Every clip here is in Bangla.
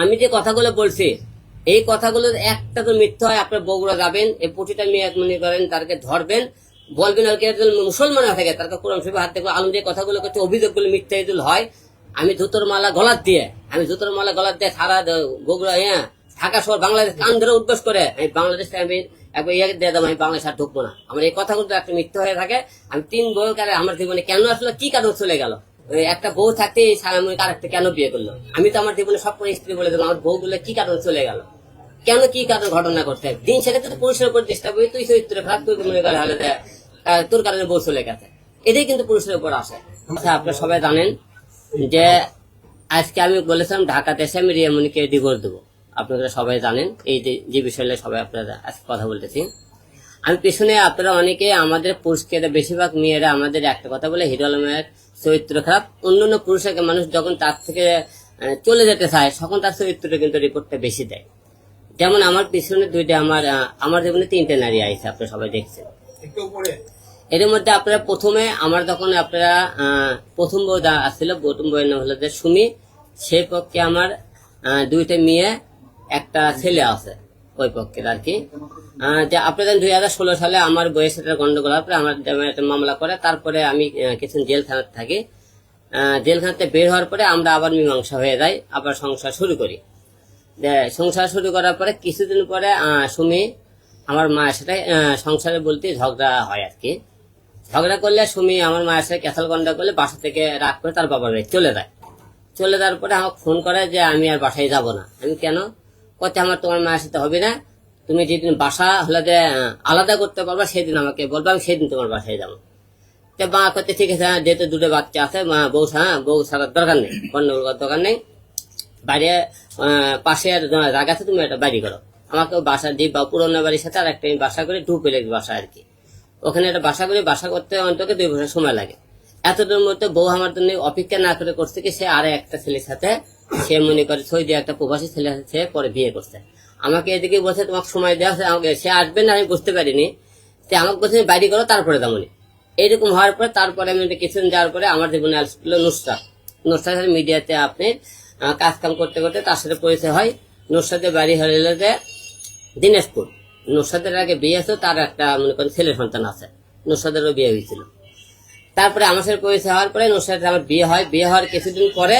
আমি যে কথাগুলো বলছি, এই কথাগুলোর একটা তো মিথ্যা হয়, আপনার বগুড়া যাবেন, এই প্রতিটা মেয়ে এক মনে করেন তাকে ধরবেন, বলবেন আর কি মুসলমান থাকে, তারকে কোরআন শরীফে হাত দেখবে আলম যে কথাগুলো করছে অভিযোগগুলো মিথ্যা যদি হয়, আমি জুতোর মালা গলার দিয়ে, আমি জুতোর মালা গলার দিয়ে সারা বগুড়া হ্যাঁ ঢাকা শহর, বাংলাদেশ কান ধরে উদ্বেস করে, আমি বাংলাদেশে আমি একবার ইয়ে দিয়ে দেবো, আমি বাংলাদেশ আর ঢুকবো না। আমার এই কথাগুলো একটা মিথ্যা হয়ে থাকে, আমি তিন কারে আমার জীবনে কেন আসলো, কি কারণ চলে গেল? একটা বউ থাকতে স্বামী আরেকটা কেন বিয়ে করল? আমি তো আমার জীবনে সব করে স্ত্রী বলে দিলাম, আমার বউগুলো কি কারণ চলে গেল? কেন কি কারণ ঘটনা করতে দিন সেক্ষেত্রে তো পুরুষের উপর ডিস্টার্ব হয়ে তুই চরিত্র খারাপ তুই মনে করে হলে তোর কারণে বউ চলে গেছে। এটাই কিন্তু পুরুষের উপর আসে। আচ্ছা আপনারা সবাই জানেন যে আজকে আমি বলেছিলাম, ঢাকাতে এসে আমি রিয়ামণিকে ডিভোর্স দেবো। আপনারা সবাই জানেন, এই যে যে বিষয়ে সবাই আপনারা আজকে কথা বলতেছি। আমি পিছনে আপনারা অনেকে আমাদের পুরুষকে, বেশিরভাগ মেয়েরা আমাদের একটা কথা বলে, হিরো আলমের চরিত্র খারাপ। অন্য অন্য পুরুষকে মানুষ যখন তার থেকে চলে যেতে চায় তখন তার চরিত্রটা কিন্তু রিপোর্টটা বেশি দেয়। যেমন আমার পিছনে দুইটা আমার আমার জীবনে তিনটে নারী আইছে আপনারা সবাই দেখছেন। এর মধ্যে আপনারা প্রথমে আমার যখন আপনারা প্রথম বউ আসছিল প্রথম বইয়ের নাম হলো যে সুমি। সেই পক্ষে আমার দুইটা মেয়ে একটা ছেলে আছে। ওই পক্ষের আর কি যে আপনাদের দুই হাজার ষোলো সালে আমার বইয়ের সাথে গন্ডগোল হওয়ার পরে আমার একটা মামলা করে, তারপরে আমি কিছুদিন জেলখানাতে থাকি। জেলখানাতে বের হওয়ার পরে আমরা আবার মীমাংসা হয়ে যাই, আবার সংসার শুরু করি। সংসার শুরু করার পরে কিছুদিন পরে সুমি, আমার মায়ের সাথে সংসারে বলতে ঝগড়া হয় আর কি ঝগড়া করলে সুমি আমার মায়ের সাথে ক্যাথাল গন্ডা করলে বাসা থেকে রাগ করে তার বাবার বাড়ি চলে যায়। চলে যাওয়ার পরে আমাকে ফোন করে যে আমি আর বাসায় যাব না। আমি কেন? কত আমার তোমার মায়ের সাথে হবে না। তুমি যেদিন বাসা হলে যে আলাদা করতে পারবা সেদিন আমাকে বলব আমি সেদিন তোমার বাসায় যাব। তো মা করতে ঠিক আছে হ্যাঁ, যেহেতু দুটো বাচ্চা আছে মা বউ হ্যাঁ বউ সারার দরকার নেই গন্ডগোল করার দরকার নেই। বাইরে পাশে আর জায়গা আছে তুমি একটা বাড়ি করো। আমাকে বাসা দিই বা পুরোনো বাড়ির সাথে আর একটা আমি বাসা করে টু পেলে বাসা আর কি। ওখানে একটা বাসা করে বাসা করতে অন্তত দুই বছর সময় লাগে। এতটার মধ্যে বউ আমার জন্য অপেক্ষা না করে করছে কি সে আরে একটা ছেলের সাথে সে মনে করে সৌদি একটা প্রবাসী ছেলে আছে, সে পরে বিয়ে করছে। আমাকে এদিকে বলছে তোমাকে সময় দেওয়া আছে, আমাকে সে আসবে না আমি বুঝতে পারিনি। সে আমাকে বলছে বাড়ি করো তারপরে তেমনি এইরকম হওয়ার পরে তারপরে আমি কিছুদিন যাওয়ার পরে আমার জীবনে আসছিল নুসরাত। নুসরাত মিডিয়াতে আপনি আহ, কাজ কাম করতে করতে তার সাথে পরিচয় হয়। নুসরাতের বাড়ি হলো যে দিনাজপুর। নুসরাতের আগে বিয়ে আছে তার একটা মনে করেন ছেলে সন্তান আছে। নুসরাতেরও বিয়ে হয়েছিল। তারপরে আমার সাথে পরিচয় হওয়ার পরে নুসরাতের আমার বিয়ে হয়। বিয়ে হওয়ার কিছুদিন পরে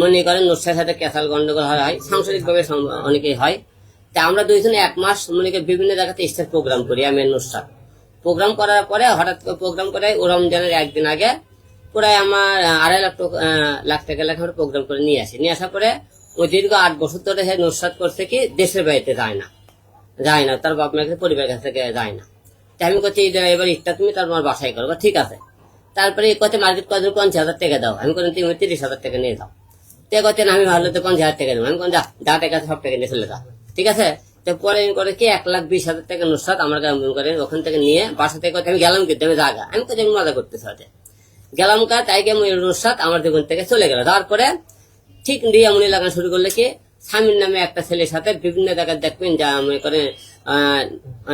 মনে করেন নুসরাতের সাথে ক্যাসাল গন্ডগোল হয় সাংসারিকভাবে অনেকেই হয়। তা আমরা দুইজনে এক মাস মনে করি বিভিন্ন জায়গাতে স্টেজ প্রোগ্রাম করি, আমি নুসরাত প্রোগ্রাম করার পরে হঠাৎ করে প্রোগ্রাম করে ও রমজানের একদিন আগে প্রায় আমার আড়াই লাখ লাখ টাকা লেখা আমরা প্রোগ্রাম করে নিয়ে আসি। নিয়ে আসার পরে ওই দীর্ঘ আট বছর ধরে সে নুসরাত করছে কি, দেশের বাড়িতে যায় না। যায় না, তার বাপ মায়ের কাছে পরিবার কাছ থেকে যায় না। তা আমি করছি এবার ইচ্ছা তুমি তার তোমার বাসায় করো। ঠিক আছে। তারপরে কথা মার্কেট কত পঞ্চাশ হাজার টাকা দাও। আমি কোনো তুমি তিরিশ হাজার টাকা নিয়ে যাও। তে কথা আমি ভালো তো পঞ্চাশ হাজার টাকা দেবো আমি কোন যা যা টাকা সব টাকা নিয়ে চলে যা। ঠিক আছে? তো পরে করে কি, এক লাখ বিশ হাজার টাকা নুসরাত আমার কাছে মনে করেন ওখান থেকে নিয়ে বাসা থেকে আমি গেলাম কিন্তু আমি জায়গা আমি কোথায় মজা করতে সাথে গেলাম কা, তাই নুসরাত আমার জীবন থেকে চলে গেল। তারপরে ঠিক রিয়ামনি লাগানো শুরু করলে কি, স্বামীর নামে একটা ছেলের সাথে বিভিন্ন জায়গায় দেখবেন, যা মনে করে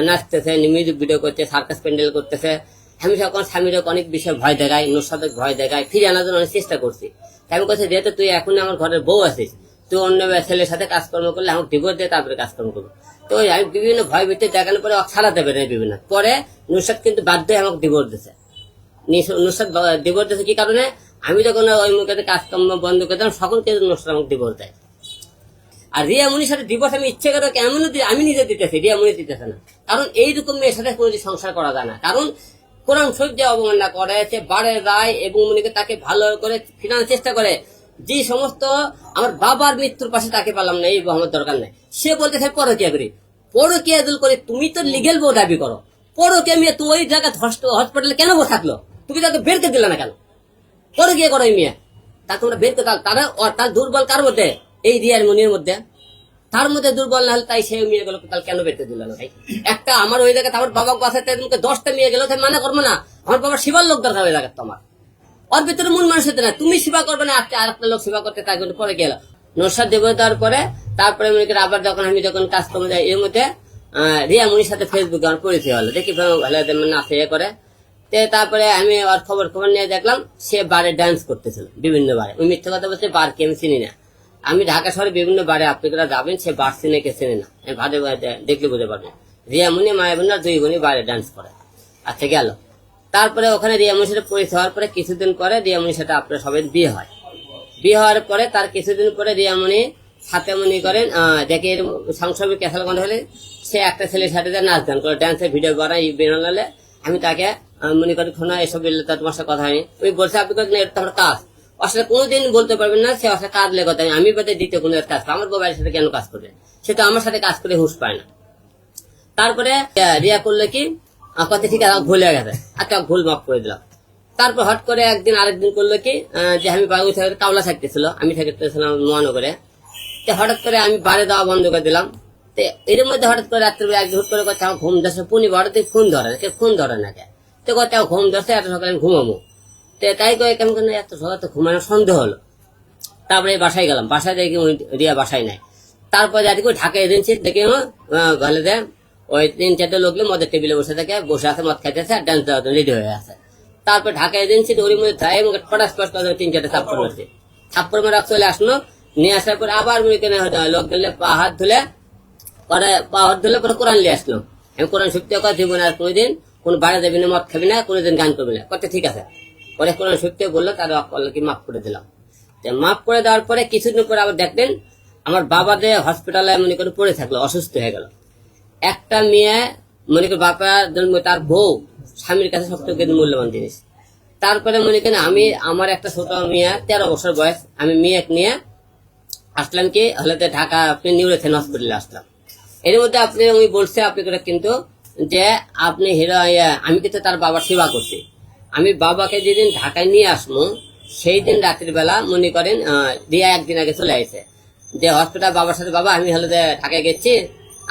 নাচতেছে মিউজিক ভিডিও করছে সার্কাস প্যান্ডেল করতেছে। আমি যখন স্বামীর অনেক বিষয়ে ভয় দেখাই নুসাদের ভয় দেখাই ফিরে আনার জন্য অনেক চেষ্টা করছি। আমি কথা যেহেতু তুই এখন আমার ঘরের বউ আছিস তুই অন্য ছেলের সাথে কাজকর্ম করলে আমাকে ডিভোর্স দিয়ে তারপরে কাজকর্ম করব। তো আমি বিভিন্ন ভয় ভিত্তি দেখানোর পরে ছাড়াতে পারি না বিভিন্ন। পরে নুসাদ কিন্তু বাধ্য হয়ে আমাকে ডিভোর্স দিছে। নুসরাত ডিভোর্স দিয়েছে কি কারণে? আমি যখন ওই মুখে কাজকর্ম বন্ধ করে দিলাম সকল কিন্তু নুসরাত আমাকে ডিভোর্স দেয়। আর রিয়া মুনির সাথে ডিভোর্স আমি ইচ্ছে করে কেমন আমি নিজে দিতেছি, রিয়া মুনি দিতেছে না। কারণ এইরকম মেয়ের সাথে কোনো সংসার করা যায় না। কারণ কোরআন শরীফ যে অবমাননা করে, সে বাড়ে রায় এবং মনিকে তাকে ভালো করে ফিরানোর চেষ্টা করে। যে সমস্ত আমার বাবার মৃত্যুর পাশে তাকে পারলাম না, এই আমার দরকার নেই। সে বলতে থাকে, পরকিয়া করি। পরকিয়া দুল করে তুমি তো লিগেল বউ দাবি করো। পরকিয়া মেয়ে, তুই ওই জায়গায় হসপিটালে কেন বসে থাকল? তুমি তাকে বের করে দিলে না কেন? পরে গিয়ে করো এই মেয়ে। তা তোমরা বের। তারা তার দুর্বল কার মধ্যে? এই রিয়ার মনির মধ্যে। তার মধ্যে দুর্বল না হলে তাই সেই মেয়ে গুলো তাহলে কেন বেরতে দিল না ভাই? একটা আমার ওই জায়গায় আমার বাবা বাসাতে তোমাকে দশটা মেয়ে গেল, তাই মানে করব না। আমার বাবার সেবার লোক দরকার ওই জায়গায় তোমার। ওর ভিতরে মন মানুষ হতে না তুমি সেবা করবে না, আজকে আর একটা লোক সেবা করতে তাই পরে গেল। নরসাদ দেব দেওয়ার পরে, তারপরে মনে করি আবার যখন আমি যখন কাজ করব যাই, এর মধ্যে রিয়া মুনির সাথে ফেসবুকে আমার পরিচয় হলো। দেখি ভালো নাচে ইয়ে করে। তে তারপরে আমি ওর খবর খবর নিয়ে দেখলাম, সে বারে ডান্স করতেছিল, বিভিন্ন বারে। ওই মিথ্যে কথা বলছে বার কি আমি চিনি না। আমি ঢাকা শহরে বিভিন্ন বারে আপনারা যাবেন, সে বার চিনে কে চেনে না। ভাদে দেখলে বুঝতে পারবেন। রিয়ামণি মায়াবুন আর দুই বোনই বাইরে ডান্স করে। আচ্ছা গেল। তারপরে ওখানে রিয়ামণির সাথে পরিচয় হওয়ার পরে কিছুদিন পরে রিয়া রিয়ামণির সাথে আপনার সবাই বিয়ে হয়। বিয়ে হওয়ার পরে তার কিছুদিন পরে রিয়ামণি সাথে মনে করেন দেখে সংসর্গে ক্যাসাল গন্ধ হলে সে একটা ছেলের সাথে যা নাচ গান করে ডান্সের ভিডিও বানাই বেরোলে আমি তাকে মনে করি খোনা এসব তোমার সাথে কথা হয়নি। ওই বলছে, আপনি কথা এটা আমার কাজ। আসলে কোনোদিন বলতে পারবেন না, সে আসলে কাজ লেগে কথা আমি বাদে দিতে কোনো কাজ। আমার বাবার সাথে কেন কাজ করবে? সে তো আমার সাথে কাজ করে হুঁশ পায় না। তারপরে রিয়া করল কি? কথা ঠিক আছে ভুলে গেছে। আচ্ছা ভুল মাফ করে দিলাম। তারপর হট করে একদিন আরেকদিন করল কি? যে আমি বাবু থেকে কাওলা থাকতেছিল আমি থাকতেছিলাম মহানগরে। তো হঠাৎ করে আমি বাড়ি দেওয়া বন্ধ করে দিলাম। তো এর মধ্যে হঠাৎ করে রাত্রে একদিন হুট করে আমার ঘুম ধরছে। পুনি বড়তে ফোন ধরে ফোন ধরে না তো কথা ঘুম ধরছে, এত সকালে ঘুমাবো। তাই করে কেমন করে এত সকালে তো ঘুমানো সন্দেহ হলো। তারপরে বাসায় গেলাম, বাসায় দেখি ওই রিয়া বাসায় নাই। তারপর করে ঢাকা এজেন্সি দেখে গলে দেয়। ওই তিন চারটে লোক মদের টেবিলে বসে থাকে, বসে আছে, মদ খাইতেছে আর ডান্স দেওয়ার রেডি হয়ে আছে। তারপর ঢাকা এজেন্সি ওর মধ্যে যায় এবং ফটাস ফটাস তিন চারটে থাপ্পড় মারছে। থাপ্পড় মারা চলে আসলো, নিয়ে আসার পর আবার মনে কেন লোক ধরলে পা হাত ধুলে, পরে পা হাত ধুলে পরে কোরআন নিয়ে আসলো। আমি কোরআন সত্যি কথা জীবনে আর কোনোদিন কোনো বাইরে যাবি না মদ খাবি না, কোনোদিন গান করবি না। করতে ঠিক আছে। পরে কোরআন সত্যি বলল, তার কি মাফ করে দিলাম। মাফ করে দেওয়ার পরে কিছুদিন পরে আবার দেখলেন, আমার বাবা যে হসপিটালে মনে করে পড়ে থাকল, অসুস্থ হয়ে গেল। একটা মেয়ে, মনে করি বাবা তার বউ, স্বামীর কাছে সবথেকে মূল্যবান জিনিস। তারপরে মনে করেন আমি, আমার একটা ছোট মেয়ে, তেরো বছর বয়স, আমি মেয়ে নিয়ে আসলাম কি, হলে ঢাকা, আপনি নিউরোথেন হসপিটালে আসলাম। এর মধ্যে আপনি, আমি বলছে আপনি কিন্তু যে, আপনি হিরো, আমি কিন্তু তার বাবার সেবা করছি। আমি বাবাকে যেদিন ঢাকায় নিয়ে আসব সেই দিন রাতের বেলা মনে করেন রিয়া একদিন আগে চলে আসে যে হসপিটাল বাবার সাথে, বাবা, আমি হলে ঢাকায় গেছি,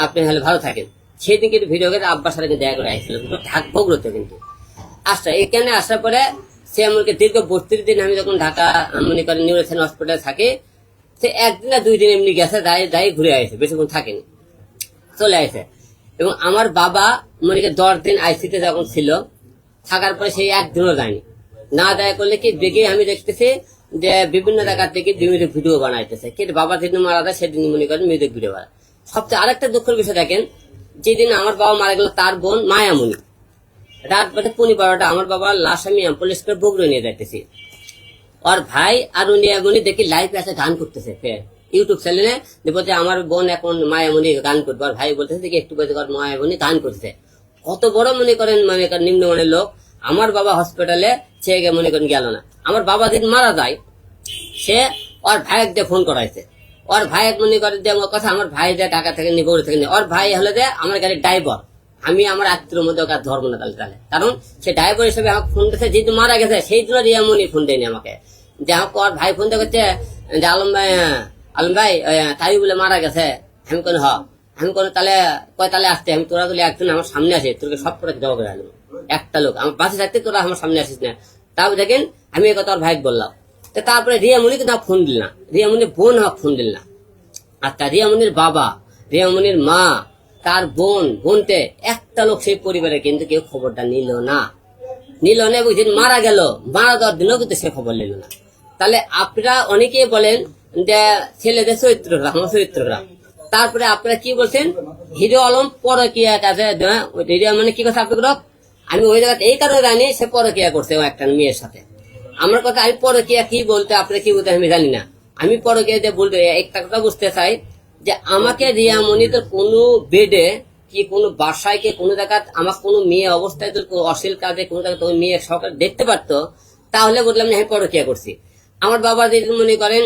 আপনি হলে ভালো থাকেন। সেই দিন কিন্তু ভিডিও করে আব্বার সাথে দেখা করে আসছিল কিন্তু ঢাক বগুড়োতে কিন্তু। আসছে এখানে আসার পরে সে আমাকে দীর্ঘ বত্রিশ দিন আমি যখন ঢাকা, মনে করেন নিউরোসেন হসপিটালে থাকি, সে একদিন না দুই দিন এমনি গেছে দাঁড়িয়ে দাঁড়িয়ে ঘুরে আসে বেশিক্ষণ থাকেনি। চলে আসে এবং আমার বাবা, মনে করেন, দশ দিন আইসিতে যখন ছিল থাকার পরে সেই একদিনও যায়নি। না দেয় করলে কি দেখে আমি দেখতেছি যে বিভিন্ন জায়গা থেকে মিউজিক ভিডিও বানাইতেছে। কিন্তু বাবা যেদিন মারা যায় সেদিন মনে করেন মিউজিক ভিডিও বানায়। সবচেয়ে আরেকটা দুঃখের বিষয় দেখেন, যেদিন আমার বাবা মারা গেল, তার বোন মায়ামণি। রাত বাজে পনেরো বারোটা, আমার বাবা লাশ আমি অ্যাম্বুলেন্স করে বগুড়ে নিয়ে যাইতেছি। ওর ভাই আর উনি এমনই দেখি লাইভ আছে গান করতেছে, ফের। ইউটিউব চ্যানেলে যে আমার বোন এখন মায়ামণি গান করবে। আর ভাই বলতেছে, দেখি একটু ওর মায়ামণি গান করতেছে। কত বড় মনে করেন মানে নিম্নমানের লোক, আমার বাবা হসপিটালে গে মনে করেন গেল না। আমার বাবা দিন মারা যায়, সে ওর ভাইয়ের দিয়ে ফোন করাইছে। ওর ভাই মনে করে যে আমার কথা, আমার ভাই যে টাকা থেকে বগুড়া থেকে নিয়ে, ওর ভাই হলো যে আমার গাড়ির ড্রাইভার আমি আমার আত্মীয় মধ্যে ওকে ধর্ম না তাহলে তাহলে। কারণ সে ড্রাইভার হিসেবে আমাকে ফোন দিয়েছে, যেহেতু মারা গেছে, সেই জন্য রিয়ামনি ফোন দেয়নি আমাকে। যে আমাকে ওর ভাই ফোন দিয়ে করছে যে আলম ভাই আলম ভাই তাই বলে মারা গেছে। আমি কোন হ। আমি কোন তাহলে কয় তাহলে আসতে? আমি তোরা তুলে একজন আমার সামনে আসে তোকে সব করে জবাব করে একটা লোক, আমার পাশে থাকতে তোরা আমার সামনে আসিস না। তাও দেখেন, আমি এই কথা ভাই বললাম। তো তারপরে রিয়ামণি আমাকে ফোন দিল না। রিয়ামণির বোন আমাকে ফোন দিল না। আচ্ছা রিয়ামণির বাবা রিয়ামণির মা, তার বোন, বোনতে একটা লোক সেই পরিবারে কিন্তু কেউ খবরটা নিল না। নিল না, এবং যেদিন মারা গেল, মারা যাওয়ার দিনও কিন্তু সে খবর নিল না। তাহলে আপনারা অনেকেই বলেন যে ছেলেদের চরিত্র খারাপ আমার চরিত্র খারাপ তারপরে আপনারা কি বলছেন? হিরো আলম পরকিয়া হ্যাঁ, হিরো মানে কি কথা আপনি আমি ওই জায়গাতে এই কারণে জানি সে পরকিয়া করছে একটা মেয়ের সাথে। আমার কথা আমি পরকিয়া কি বলতে আপনি কি বলতে আমি জানি না। আমি পরকিয়া যে বলতে একটা কথা বুঝতে চাই যে আমাকে রিয়ামণি তো কোনো বেডে কি কোনো বাসায় কি কোনো জায়গা আমার কোনো মেয়ে অবস্থায় তো অশ্লীল কাজে কোনো জায়গায় মেয়ে সরকার দেখতে পারতো তাহলে বললাম আমি পরকিয়া করছি। আমার বাবা যদি মনে করেন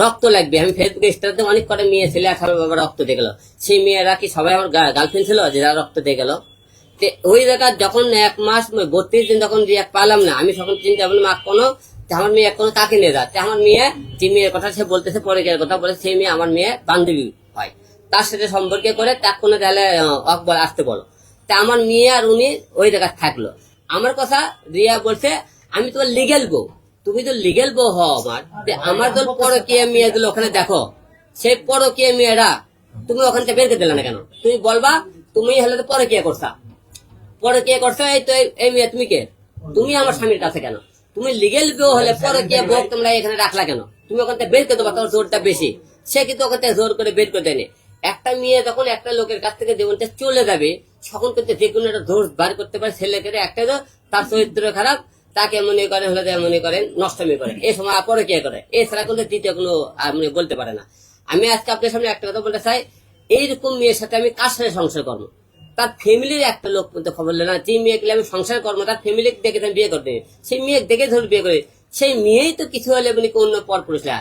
রক্ত লাগবে। আমি ফেসবুকে স্টারতে অনেক করে মেয়ে ছেলে আঠারো বাবা রক্ত দিয়ে গেল। সেই মেয়েরা কি সবাই আমার গার্লফ্রেন্ড ছিল যে যারা রক্ত দিয়ে গেল? ওই জায়গা যখন এক মাস, বত্রিশ দিন যখন পালাম না, আমি তখন চিন্তা করলাম মা কোনো আমার মেয়ে কোনো কাকে নিয়ে যাচ্ছে আমার মেয়ে যে মেয়ের কথা সে বলতেছে, পরে গিয়ে কথা বলে, সেই মেয়ে আমার মেয়ে বান্ধবী হয়। তার সাথে সম্পর্কে করে তার কোনো তাহলে অকবর আসতে বলো। তা আমার মেয়ে আর উনি ওই জায়গায় থাকল। আমার কথা রিয়া বলছে, আমি তোমার লিগেল বউ। তুমি তো লিগেল বউ হও আমার। আমার দল পরকীয়া মেয়েগুলো ওখানে দেখো। সেই পরকীয়া মেয়েরা তুমি ওখান থেকে বের করে দিলে না কেন? তুমি বলবা, তুমি হলে তো পরকীয়া করছা। পরে কে করছ, এই তো এই- মেয়ে, তুমি কে? তুমি আমার স্বামীর কাছে কেন? তুমি লিগেল বউ হলে পরে কে বউ তোমরা এখানে রাখলা কেন? তুমি ওখান থেকে বের করে দেবা, তোমার জোরটা বেশি। সে কিন্তু ওখান থেকে জোর করে বের করে দেয়নি। একটা মেয়ে যখন একটা লোকের কাছ থেকে জীবনটা চলে যাবে, তখন কিন্তু যে কোনো একটা দোষ বার করতে পারে ছেলেকে, একটা তো তার চরিত্র খারাপ তাকে মনে করে হলে মনে করেন, নষ্টমী করে। এই সময় পরে কে করে? কিন্তু দ্বিতীয় কোনো আর মানে বলতে পারে না। আমি আজকে আপনার সামনে একটা কথা বলতে চাই। এইরকম মেয়ের সাথে আমি কার সাথে সংসার করব? তার ফ্যামিলির একটা লোক কিন্তু খবর না, যে মেয়েকে আমি সংসার করব, তার ফ্যামিলি দেখে আমি বিয়ে করতে। সেই মেয়ে দেখে ধরে বিয়ে করে। সেই মেয়েই তো কিছু হলে মানে অন্য পর পুরুষরা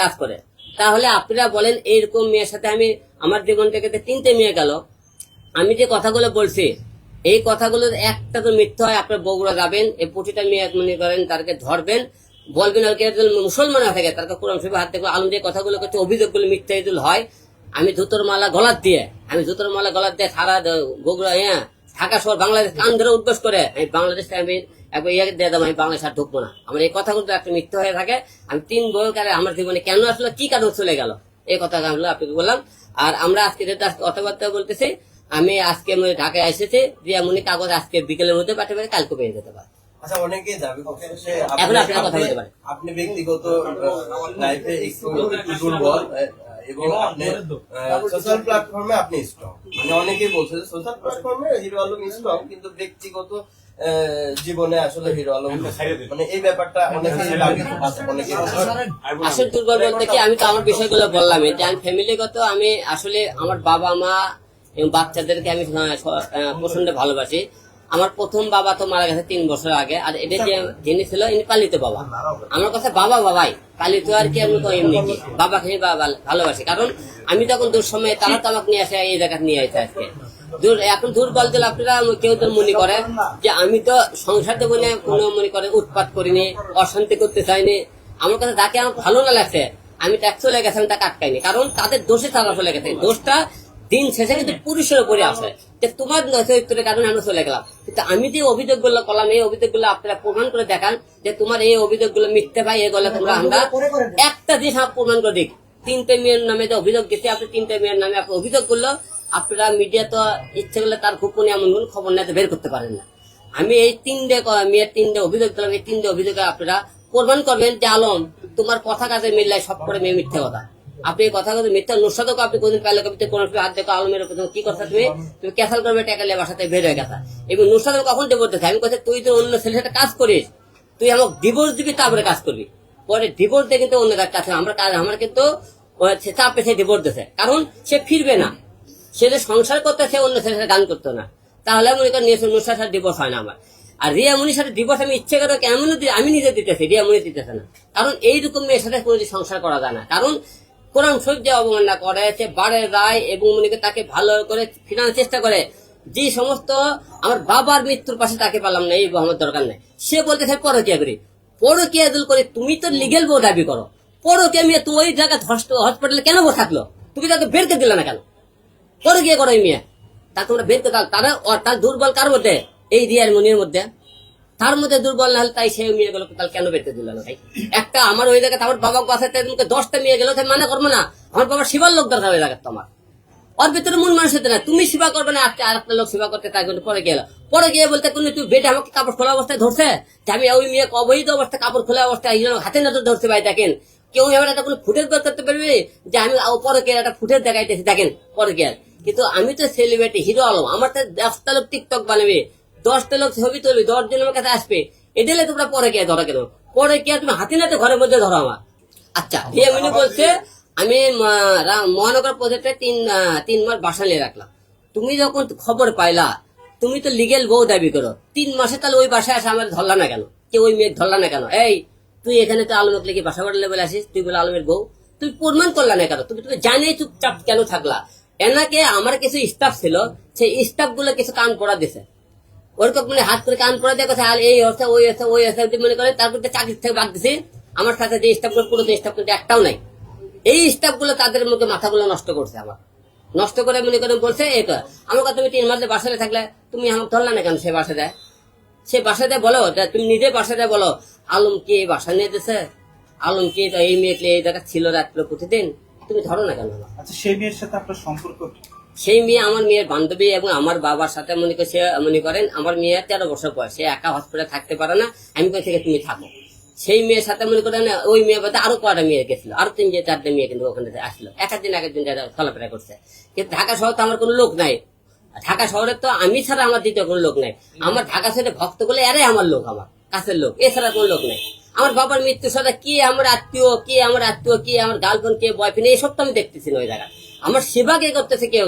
কাজ করে। তাহলে আপনারা বলেন, এইরকম মেয়ের সাথে আমি, আমার জীবন থেকে তিনটে মেয়ে গেল। আমি যে কথাগুলো বলছি এই কথাগুলো একটা তো মিথ্যা হয়, আপনার বগুড়া যাবেন, এই প্রতিটা মেয়ে মনে করেন, তারকে ধরবেন, বলবেন আর কি মুসলমান থাকে, তারকে কোরআন শরীফের হাত থেকে আলম যে কথাগুলো করছে, অভিযোগগুলো মিথ্যা ইদুল হয়। আমি জুতোর মালা গলার দিয়ে, আমি জুতোর মালা গলার দিয়ে সারা বগুড়া হ্যাঁ ঢাকা শহর, বাংলাদেশ কান ধরে উদ্বোস করে, আমি বাংলাদেশ আমি একবার ইয়ে দিয়ে দেবো, আমি বাংলাদেশ আর ঢুকবো না। আমার এই কথাগুলো একটা মিথ্যা হয়ে থাকে, আমি তিন বয়কারে আমার জীবনে কেন আসলো, কি কারণ চলে গেল, এই কথা আপনাকে বললাম। আর আমরা আজকে যেটা কথাবার্তা বলতেছি আমি আজকে ঢাকায় এসেছি যে এমনই কাগজ আজকে বিকেলের মধ্যে পাঠাতে পারে কালকে পেয়ে যেতে পারে আচ্ছা অনেকে দাবি এখন আপনি- কথা বলতে পারেন। আপনি ব্যক্তিগত লাইফে একটু একটু দুর্বল এবং আপনি সোশ্যাল প্ল্যাটফর্মে আপনি স্ট্রং মানে অনেকেই বলছে যে সোশ্যাল প্ল্যাটফর্মে হিরো আলম স্ট্রং কিন্তু ব্যক্তিগত জীবনে আসলে হিরো আলম মানে এই ব্যাপারটা অনেকেই দাবি করছে অনেকেই বলছে। আসল দুর্বল বলতে কি আমি তো আমার বিষয়গুলো বললাম যে আমি ফ্যামিলিগত আমি আসলে আমার বাবা মা এবং বাচ্চাদেরকে আমি আহ, প্রচণ্ড ভালোবাসি। আমার প্রথম বাবা তো মারা গেছে তিন বছর আগে আর এটা যে যিনি ছিল ইনি পালিত বাবা। আমার কাছে বাবা বাবাই। পালিত আর কি আমি তো এমনি কি। বাবাকে বাবা ভালোবাসি। কারণ আমি তখন দুঃসময়ে তারা তো আমাকে নিয়ে আসে এই জায়গায় নিয়ে আসে আজকে। দূর এখন দুর্বল দিলে আপনারা কেউ তো মনে করে যে আমি তো সংসার জীবনে কোনো মনে করে উৎপাত করিনি অশান্তি করতে চাইনি। আমার কাছে যাকে আমার ভালো না লাগছে আমি ট্যাক্স চলে গেছে আমি তাকে আটকাইনি। কারণ তাদের দোষে তারা চলে গেছে। দোষটা দিন শেষে কিন্তু পুরুষের উপরে আসে। যে তোমার চরিত্রের কারণে আমরা চলে গেলাম। কিন্তু আমি যে অভিযোগগুলো করলাম এই অভিযোগগুলো আপনারা প্রমাণ করে দেখান যে তোমার এই অভিযোগগুলো মিথ্যে ভাই এগুলো তোমরা আমরা একটা জিনিস প্রমাণ করে দিক তিনটে মেয়ের নামে যে অভিযোগ দিচ্ছে আপনি তিনটে মেয়ের নামে আপনি অভিযোগ করল আপনারা মিডিয়া তো ইচ্ছে করলে তার গোপনে এমন কোন খবর না বের করতে পারেন না। আমি এই তিনটে মেয়ের তিনটে অভিযোগ দিলাম এই তিনটে অভিযোগে আপনারা প্রমাণ করবেন যে আলম তোমার কথা কাজে মিললে সব করে মেয়ে মিথ্যে কথা। আপনি কথা কথা মিথ্যা নুসাদক আপনি কোনদিন পাইলে কবিতে কোন হাত দেখো আলমের কি কথা তুমি? তুমি ক্যাসাল করবে, টাকা বাসাতে বের হয়ে গেছা। এবং নুসাদক কখন ডিভোর্স দিচ্ছে আমি কথা তুই তো অন্য ছেলের সাথে কাজ করিস। তুই আমাকে ডিভোর্স দিবি, তারপরে কাজ করবি। পরে ডিভোর্স দিয়ে কিন্তু অন্য কাছে আমরা কাজ, আমার কিন্তু চাপে সে ডিভোর্স দিছে কারণ সে ফিরবে না। সে যে সংসার করতে, সে অন্য ছেলের সাথে গান করতো না। তাহলে মনে করেন নুসার সাথে ডিভোর্স হয় না আমার। আর রিয়া মুনির সাথে ডিভোর্স আমি ইচ্ছে করে কেমন আমি নিজে দিতেছি, রিয়া মুনি দিতেছে না। কারণ এইরকম মেয়ের সাথে কোনো সংসার করা যায় না। কারণ কোরআন শরীফ অবমাননা করে, সে বাড়ের রায় এবং মনে করে তাকে ভালো করে ফিরানোর চেষ্টা করে। যে সমস্ত আমার বাবার মৃত্যুর পাশে তাকে পারলাম না, এই আমার দরকার নেই। সে বলতে সে পরকিয়া করি। পরকিয়া দূর করে তুমি তো লিগেল বউ দাবি করো। পরকিয়া মেয়ে তুই ওই জায়গায় হসপিটালে কেন বসে থাকল? তুমি তাকে বের করে দিলে না কেন? পরে গিয়ে করো এই মেয়ে। তা তোমরা বের করে। তারা তার দুর্বল কার মধ্যে? এই রিয়ার মনির মধ্যে। তার মধ্যে দুর্বল না হলে তাই সেই মেয়ে গুলো তাহলে কেন বেরতে দিল না ভাই? একটা আমার ওই জায়গায় আমার বাবা বাসাতে তোমাকে দশটা মেয়ে গেল, তাই মানে করব না। আমার বাবার সেবার লোক দরকার ওই জায়গায় তোমার। ওর ভিতরে মন মানুষ হতে না তুমি সেবা করবে না, আজকে আর একটা লোক সেবা করতে তাই পরে গেল। পরে গিয়ে বলতে কোন তুই বেটে আমাকে কাপড় খোলা অবস্থায় ধরছে? যে আমি ওই মেয়ে অবৈধ অবস্থায় কাপড় খোলা অবস্থায় এই জন্য হাতে নজর ধরছে ভাই, দেখেন। কেউ এবার একটা কোনো ফুটেজ বের করতে পারবে? যে আমি পরে গিয়ে একটা ফুটেজ দেখাইতেছি, দেখেন, পরে গিয়ে। কিন্তু আমি তো সেলিব্রিটি হিরো আলম। আমার তো দশটা লোক টিকটক বানাবে। দশটা লোক ছবি তুলবে দশ জন আমার কাছে আসবে। এটালে তোমরা পরে গিয়ে ধরো কেন? পরে গিয়ে তুমি হাতে নাতে ঘরের মধ্যে ধরো আমার। আচ্ছা রিয়া মিনি বলছে আমি মহানগর প্রজেক্টে তিন তিন মাস বাসা নিয়ে রাখলাম। তুমি যখন খবর পাইলা তুমি তো লিগেল বউ দাবি করো। তিন মাসে তাহলে ওই বাসায় আসে আমার ধরলা না কেন? কে ওই মেয়ে ধরলা না কেন? এই তুই এখানে তো আলমের লেগে বাসা বাড়লে বলে আসিস? তুই বলে আলমের বউ। তুই প্রমাণ করলা না কেন? তুমি তুমি জানিয়ে চুপচাপ কেন থাকলা। এনাকে আমার কিছু স্টাফ ছিল সেই স্টাফগুলো কিছু কান পড়া দিছে। ওরকম মানে হাত করে কান আর, এই ওই ওই মনে করে তারপর থেকে বাদ দিছে আমার সাথে যে স্টাফ কিন্তু একটাও নাই। এই তাদের মুখে মাথাগুলো নষ্ট করছে আমার। নষ্ট করে মনে বলছে, এই আমার কথা তুমি তিন মাসে বাসায় থাকলে তুমি আমাকে ধরলা না কেন সে বাসা দেয় সে বাসা দেয় বলো তুমি নিজে বাসা দেয় বলো, আলম কি এই বাসা নিয়ে দিছে আলম কি এই মেয়েকে এই জায়গা ছিল রাত্রে প্রতিদিন? তুমি ধরো না কেন আচ্ছা সেই মেয়ের সাথে আপনার সম্পর্ক? সেই মেয়ে আমার মেয়ের বান্ধবী এবং আমার বাবার সাথে মনে সে মনে করেন, আমার মেয়ে তেরো বছর বয়স, সে একা হসপিটালে থাকতে পারে না। আমি কই থেকে তুমি থাকো? সেই মেয়ের সাথে মনে করেন, ওই মেয়ে বাদে আরও কয়টা মেয়ে গেছিল, আরও তিন চারটে মেয়ে কিন্তু ওখানে আসলো। এক একদিন এক একদিন চলাফেরা করছে। কিন্তু ঢাকা শহর তো আমার কোনো লোক নাই। ঢাকা শহরে তো আমি ছাড়া আমার দ্বিতীয় কোনো লোক নাই। আমার ঢাকা শহরে ভক্ত করলে এরাই আমার লোক আমার, কাছের লোক। এছাড়া কোনো লোক নাই। আমার বাবার মৃত্যুর সাথে কি আমার আত্মীয়, কি আমার আত্মীয়, কি আমার গার্লফ্রেন্ড কে বয়ফ্রেন্ড এইসব তো আমি দেখতেছি না ওই জায়গায়। আমার সেবা কে করতেছে কেউ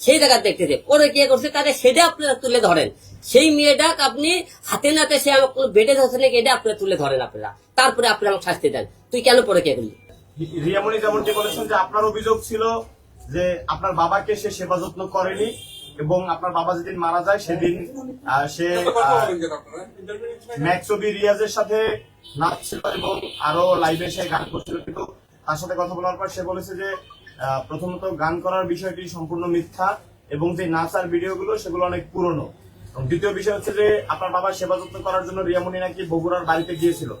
সেই জায়গা দেখতেছে। পরে কে করছে? তাদের সেটা আপনারা তুলে ধরেন। সেই মেয়েটা আপনি হাতে নাতে সে আমার কোনো বেডে ধরছে নাকি এটা আপনারা তুলে ধরেন আপনারা। তারপরে আপনি আমাকে শাস্তি দেন। তুই কেন পরে কে করলি? রিয়ামণি যেমনটি বলেছেন যে আপনার অভিযোগ ছিল যে আপনার বাবাকে সে সেবা যত্ন করেনি এবং আপনার বাবা যেদিন মারা যায় সেদিন আহ, সে ম্যাক্সবি রিয়াজের সাথে নাচছিল এবং আরও লাইভে সে গান করছিল। কিন্তু তার সাথে কথা বলার পর সে বলেছে যে প্রথমত গান করার বিষয়টি সম্পূর্ণ মিথ্যা এবং যে নাচার ভিডিওগুলো সেগুলো অনেক পুরনো। এবং দ্বিতীয় বিষয় হচ্ছে যে আপনার বাবার সেবা যত্ন করার জন্য রিয়ামণি নাকি বগুড়ার বাড়িতে গিয়েছিল।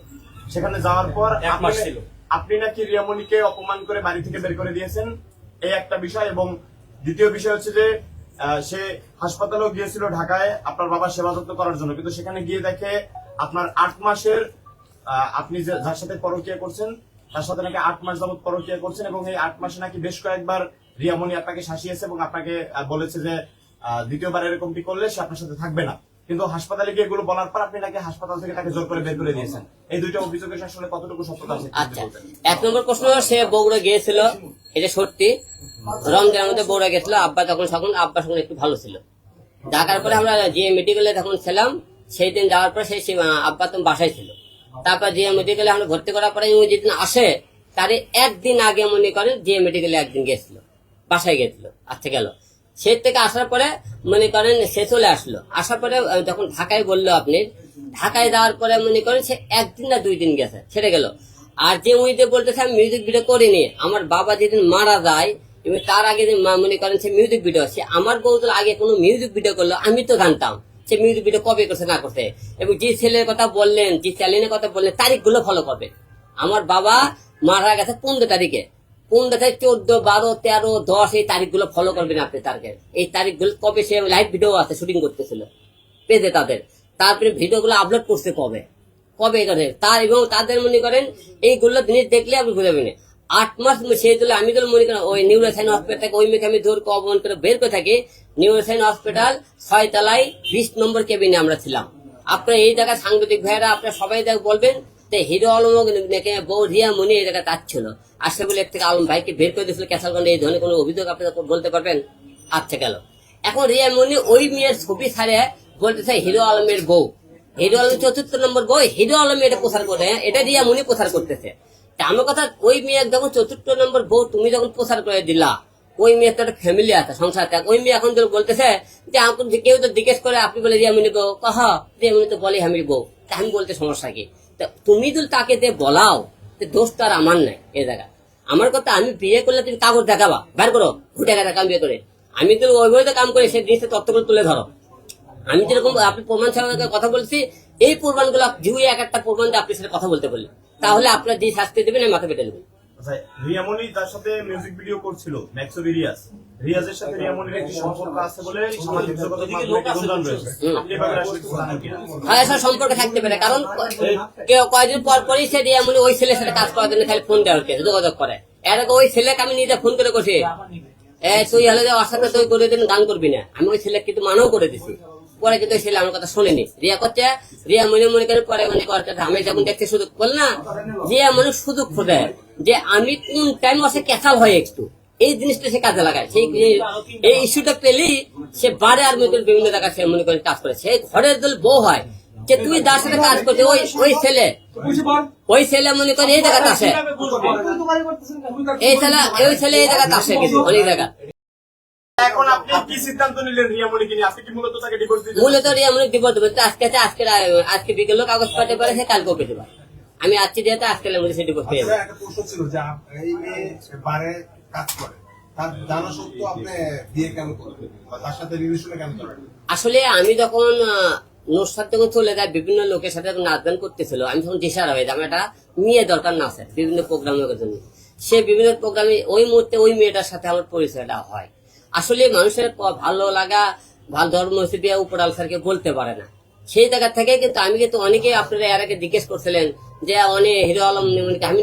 সেখানে যাওয়ার পর আপনি- নাকি রিয়ামণিকে অপমান করে বাড়ি থেকে বের করে দিয়েছেন? এই একটা বিষয়। এবং দ্বিতীয় বিষয় হচ্ছে যে সে হাসপাতালেও গিয়েছিল ঢাকায় আপনার বাবার সেবা যত্ন করার জন্য। কিন্তু সেখানে গিয়ে দেখে আপনার আট মাসের আহ, আপনি যে- যার সাথে পরকিয়া করছেন তার সাথে নাকি আট মাস যাবত পরকিয়া করছেন এবং এই আট মাসে নাকি বেশ কয়েকবার রিয়ামণি আপনাকে শাসিয়েছে এবং আপনাকে বলেছে যে দ্বিতীয়বার এরকমটি করলে সে আপনার সাথে থাকবে না। কিন্তু হাসপাতালে গিয়ে এগুলো বলার পর আপনি নাকি হাসপাতাল থেকে তাকে জোর করে বের করে দিয়েছেন। এই দুইটা অভিযোগের আসলে কতটুকু সত্যতা আছে আচ্ছা। এক নম্বর প্রশ্ন সে বগুড়া গিয়েছিল এটা সত্যি রমজানের মধ্যে বগুড়া গেছিল আব্বা তখন তখন আব্বা তখন একটু ভালো ছিল। ঢাকার পরে আমরা যে মেডিকেলে তখন ছিলাম সেই দিন যাওয়ার পরে সেই আব্বা তো বাসায় ছিল। তারপর যে মেডিকেলে আমরা ভর্তি করার পরে উনি যেদিন আসে, তারই একদিন আগে মনে করেন যে মেডিকেলে একদিন গেছিল, বাসায় গেছিল আচ্ছা গেল। সে থেকে আসার পরে মনে করেন সে চলে আসলো। আসার পরে যখন ঢাকায় বলল আপনি, ঢাকায় যাওয়ার পরে মনে করেন সে একদিন না দুই দিন গেছে, ছেড়ে গেল। আর যে উনি যে বলতেছে, আমি মিউজিক ভিডিও করিনি, আমার বাবা যেদিন মারা যায়, এবং তার আগে মনে করেন সে মিউজিক ভিডিও সে আমার বউদের আগে কোনো মিউজিক ভিডিও করল, আমি তো জানতাম। সে মিউজিক ভিডিও কবে করছে, না করছে। এবং যে ছেলের কথা বললেন, যে চ্যানেলের কথা বললেন, তারিখগুলো ফলো করবে। আমার বাবা মারা গেছে পনেরো তারিখে। পনেরো তারিখ চোদ্দ, বারো, তেরো, দশ, এই তারিখগুলো ফলো করবেন আপনি তারিখে। এই তারিখগুলো কবে সে লাইভ ভিডিও আছে শুটিং করতেছিল পেজে তাদের। তারপরে ভিডিওগুলো আপলোড করছে কবে? কবে করে তার এবং তাদের মনে করেন, এইগুলো জিনিস দেখলে আপনি বুঝাবেন আট মাস সেই তুলে আমি তো মনে করেন, ওই নিউরোসাইন হসপিটাল থেকে ওই মেয়েকে আমি ধর অবমান করে বের করে থাকি নিউরোসাইন হসপিটাল ছয় তলায় বিশ নম্বর কেবিনে আমরা ছিলাম। আপনার এই জায়গায় সাংবাদিক ভাইয়েরা, আপনার সবাই দেখ বলবেন যে হিরো আলম বউ রিয়া মনি এই জায়গায় ছিল আসলে বলে এক থেকে আলম ভাইকে বের করে দিয়েছিল ক্যাসালগঞ্জে, এই ধরনের কোনো অভিযোগ আপনি বলতে পারবেন আচ্ছা গেল। এখন রিয়া মনি ওই মেয়ের ছবি ছাড়ে বলতেছে হিরো আলমের বউ। হিরো আলম চতুর্থ নম্বর বই হিরো আলম এটা প্রচার করে, এটা রিয়া মুনি প্রচার করতেছে। তা আমার কথা, ওই মেয়ে যখন চতুর্থ নম্বর বউ, তুমি যখন প্রচার করে দিলা ওই মেয়ের তো একটা ফ্যামিলি আছে, সংসার থাকে ওই মেয়ে এখন তো বলতেছে যে, আমাকে যে কেউ তো জিজ্ঞেস করে, আপনি বলে যে মুনি বউ। কহ রিয়া মুনি তো বলে আমি বউ। তা আমি বলতে সমস্যা কি? তা তুমি যদি তাকে দিয়ে বলাও, তো দোষ তো আর আমার নাই এই জায়গা আমার কথা আমি বিয়ে করলে তুমি কাগজ দেখাবা, বের করো ঘুটে টাকা কাম বিয়ে করে। আমি তো ওইভাবে কাম করে সেই জিনিসটা তত্ত্বগুলো তুলে ধরো। আমি যেরকম আপনি প্রমাণ ছাড়া কথা বলছি, এই প্রমাণগুলো জুয়ে এক একটা প্রমাণ দিয়ে আপনি সাথে কথা বলতে বললেন। তাহলে আপনার যে শাস্তি দেবেন, আমি মাথা পেটে দেবেন আচ্ছা রিয়ামণি তার সাথে মিউজিক ভিডিও করছিল ম্যাক্সবি রিয়াজ রিয়াজের সাথে রিয়ামণির একটি সম্পর্ক আছে বলে সামাজিক যোগাযোগ মাধ্যমে গুঞ্জন রয়েছে। আপনি এভাবে আসলে কিছু জানেন কিনা? হ্যাঁ স্যার সম্পর্ক থাকতে পারে কারণ কেউ কয়েকদিন পর পরই সে দিয়ে এমনি ওই ছেলের সাথে কাজ করার জন্য খালি ফোন দেওয়া হচ্ছে যোগাযোগ করে। এর আগে ওই ছেলেকে আমি নিজে ফোন করে করছি এ তুই হলে যে ওর সাথে তুই করে দিন গান করবি না। আমি ওই ছেলে কিন্তু মানাও করে দিছি। পরে কিন্তু ছেলে আমার কথা শোনেনি। রিয়া করছে রিয়া মনে মনে করে পরে মনে করছে আমি যখন দেখতে সুযোগ বল না রিয়া মনে সুযোগ খোঁজে। যে আমি কোন টাইম আসে ক্যাচাল হয় একটু। এই জিনিসটা সে কাজে লাগায়। সেই এই ইস্যুটা পেলেই সে বারে আর মনে বিভিন্ন জায়গায় সে মনে করে কাজ করে। সে ঘরের দল বউ হয়। যে তুমি যার সাথে কাজ করছে ওই ওই ছেলে। ওই ছেলে মনে করে এই জায়গাতে আসে। এই ছেলে ওই ছেলে এই জায়গাতে আসে কিন্তু অনেক জায়গা। এখন আপনি কি সিদ্ধান্ত নিলেন রিয়ামণিকে নিয়ে? আপনি কি মূলত তাকে ডিভোর্স দিতে মূলত রিয়া মনে বিপদ বলতে আজকে আজকে আজকে বিকেল কাগজ পাঠাতে পারে সে কালকেও পেতে পারে আমি আজকে যেহেতু আজকে ডিভোর্স পেয়ে আচ্ছা, যাবে। একটা প্রশ্ন ছিল যে এই মেয়ে বারে কাজ করে তার জানা সত্ত্বেও আপনি বিয়ে কেন করবেন বা তার সাথে রিলেশনে কেন করেন? আসলে আমি যখন নোসার যখন চলে যায় বিভিন্ন লোকের সাথে যখন নাচ গান করতেছিল আমি তখন দিশারা হয়ে আমার একটা মেয়ে দরকার না আছে বিভিন্ন প্রোগ্রামের জন্য। সে বিভিন্ন প্রোগ্রামে ওই মুহূর্তে ওই মেয়েটার সাথে আমার পরিচয়টা হয়। আসলে মানুষের ভালো লাগা ভালো ধর্ম হিসেবে উপরাল স্যারকে বলতে পারে না। সেই জায়গা থেকে কিন্তু আমি কিন্তু অনেকে আপনারা এর আগে জিজ্ঞেস করছিলেন যে অনেক হিরো আলম আমি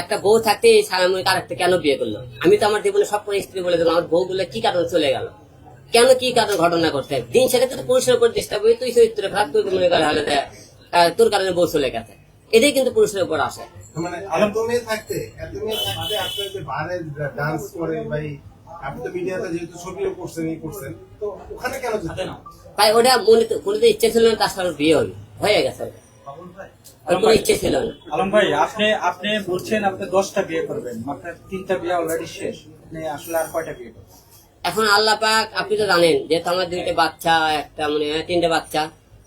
একটা বউ থাকতে সালামুনি আরেকটা কেন বিয়ে করল? আমি তো আমার জীবনে সব স্ত্রী বলে দিলাম, আমার বউগুলো কি কারণে চলে গেল? কেন কি কারণে ঘটনা করতে দিন সেক্ষেত্রে তো পুরুষের উপর চেষ্টা করি তুই চরিত্র খারাপ তুই মনে করে হলে তোর কারণে বউ চলে গেছে। এটাই কিন্তু পুরুষের উপর আসে। মানে থাকতে থাকতে আপনি যে ডান্স করে, ভাই আপনি তো মিডিয়াতে যেহেতু ছবিও করছেন ই করছেন তো ওখানে কেন যেতেন তাই ওটা মনে ইচ্ছে ছিল না তার সাথে বিয়ে হবে হয়ে গেছে আলম ভাই। আপনি আপনি বলছেন আপনি দশটা বিয়ে করবেন আপনার তিনটা বিয়ে অলরেডি শেষ। আপনি আসলে আর কয়টা বিয়ে করবেন? এখন আল্লাহ পাক আপনি তো জানেন যেহেতু আমার দুইটা বাচ্চা একটা মানে তিনটা বাচ্চা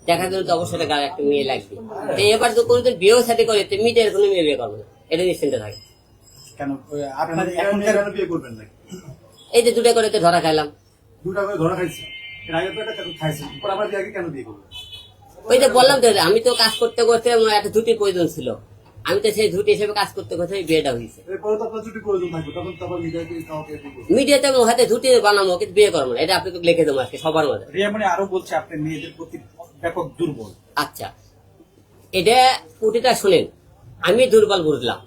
দেখা গেল তো অবশ্যই গায়ে একটা মেয়ে লাগবে। তো এবার তো কোনোদিন বিয়েও সাথে করে তো মিটের কোনো মেয়ে বিয়ে করবে না। এটা নিশ্চিন্ত থাকে কেন? আপনার কেন বিয়ে করবেন নাকি? এই যে দুটো করে ধরা খাইলাম। দুটা করে ধরা খাইছি। এর আগে তো একটা খাইছেন পর আবার বিয়ে কেন বিয়ে করবেন ওই যে বললাম তো আমি তো কাজ করতে করতে একটা ঝুটির প্রয়োজন ছিল। আমি তো সেই ঝুটি হিসেবে কাজ করতে করতে বিয়েটা হয়েছে এরপরে তো আপনার ছুটি প্রয়োজন থাকবে। তখন তখন মিডিয়াতে হাতে ঝুটি বানাবো কিন্তু বিয়ে করব না। এটা আপনাকে লিখে দেবো আজকে সবার মাঝে। রিয়ামণি আরও বলছে আপনি মেয়েদের প্রতি ব্যাপক দুর্বল। আচ্ছা। এটা প্রতিটা শুনেন আমি দুর্বল বুঝলাম।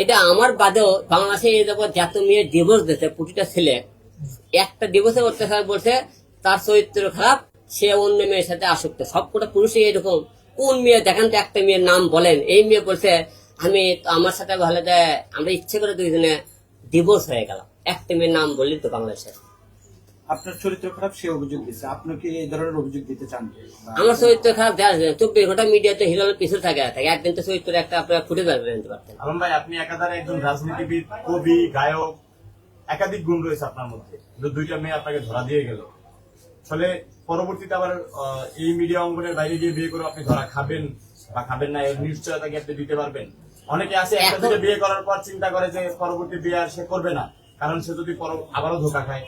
এটা আমার বাদেও বাংলাদেশে এরকম যত মেয়ে ডিভোর্স দিয়েছে প্রতিটা ছেলে, একটা ডিভোর্সে অত্যাচার বলছে, তার চরিত্র খারাপ, সে অন্য মেয়ের সাথে আসক্ত। সবকটা পুরুষই এরকম কোন মেয়ে, দেখেন তো একটা মেয়ের নাম বলেন, এই মেয়ে বলছে, আমি আমার সাথে ভালো আমরা ইচ্ছে করে দুইজনে ডিভোর্স হয়ে গেলাম। একটা মেয়ের নাম বললি তো বাংলাদেশে। আপনার চরিত্র খারাপ সে অভিযোগ দিচ্ছে আপনি এই ধরনের অভিযোগ দিতে চান? আমার চরিত্র খারাপ দেখা যায় না। চব্বিশ ঘণ্টা মিডিয়াতে হিরোর পিছু থাকে থাকে। একদিন তো চরিত্র একটা আপনার ফুটে যাবে পারতেন। আলম ভাই আপনি একাধারে একজন রাজনীতিবিদ কবি গায়ক একাধিক গুণ রয়েছে আপনার মধ্যে। দুইটা মেয়ে আপনাকে ধরা দিয়ে গেল। ফলে পরবর্তীতে আবার আহ, এই মিডিয়া অঙ্গনের বাইরে গিয়ে বিয়ে করে আপনি ধরা খাবেন বা খাবেন না এর নিশ্চয়তা কি আপনি দিতে পারবেন? অনেকে আছে একটা দুটো বিয়ে করার পর চিন্তা করে যে পরবর্তী বিয়ে আর সে করবে না। কারণ সে যদি আবারও ধোকা খায়।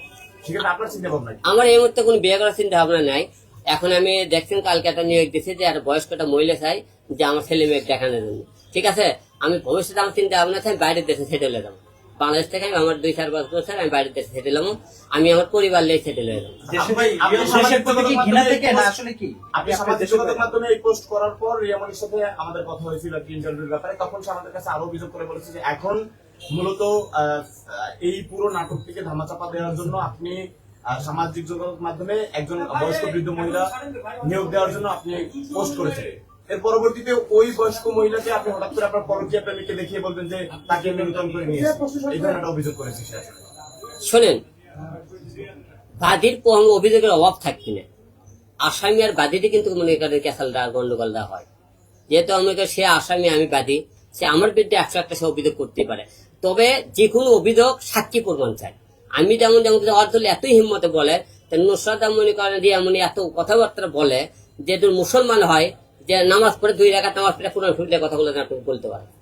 আমার এই মুহূর্তে কোনো বিয়ে করার চিন্তা ভাবনা নাই। এখন আমি দেখছেন কালকে একটা নিয়োগ দিচ্ছি যে একটা বয়স্ক একটা মহিলা চাই যে আমার ছেলে মেয়ে দেখানোর জন্য। ঠিক আছে? আমি ভবিষ্যতে আমার চিন্তা ভাবনা আছে আমি বাইরের দেশে সেটেল হয়ে যাব। বাংলাদেশ থেকে আমি আমার দুই চার পাঁচ বছর আমি বাইরের দেশে সেটেল হব। আমি আমার পরিবার নিয়ে সেটেল হয়ে যাব। দেশের ভাই, আপনি দেশের সামাজিক প্রতি কি যোগাযোগ ঘৃণা মাধ্যমে থেকে না post- আসলে কি? আপনি আপনি আপনার সামাজিক দেশের যোগাযোগ মাধ্যমে এই পোস্ট করার পর রিয়ামনির সাথে আমাদের কথা হয়েছিল একটি ইন্টারভিউর ব্যাপারে। তখন সে আমাদের কাছে আরও অভিযোগ করে বলেছে যে এখন মূলত এই পুরো নাটকটিকে ধামাচাপা দেওয়ার জন্য আপনি সামাজিক যোগাযোগ মাধ্যমে একজন বয়স্ক বৃদ্ধ মহিলা নিয়োগ দেওয়ার জন্য আপনি পোস্ট করেছেন। এর পরবর্তীতে ওই বয়স্ক মহিলাকে আপনি হঠাৎ করে আপনার পরকীয়া প্রেমিককে দেখিয়ে বলবেন যে তাকে নিয়ন্ত্রণ করে নিয়েছে এই ধরনের একটা অভিযোগ করেছে সে শোনেন বাদীর প- অভিযোগের অভাব থাকবে না। আসামি আর বাদীতে কিন্তু মনে করেন ক্যাসালটা গন্ডগোলটা হয়। যেহেতু আমি সে আসামি আমি বাদী সে আমার বিরুদ্ধে একশো একটা সে অভিযোগ করতে পারে। তবে যে কোনো অভিযোগ সাক্ষী প্রমাণ চাই আমি যেমন যেমন অর্ধল এতই হিম্মতে বলে নুসরাত মনে করেন যে এমন এত কথাবার্তা বলে যে মুসলমান হয় যে নামাজ পড়ে দুই রাখা নামাজ পড়ে কোরআন কথা কথাগুলো বলতে পারেন।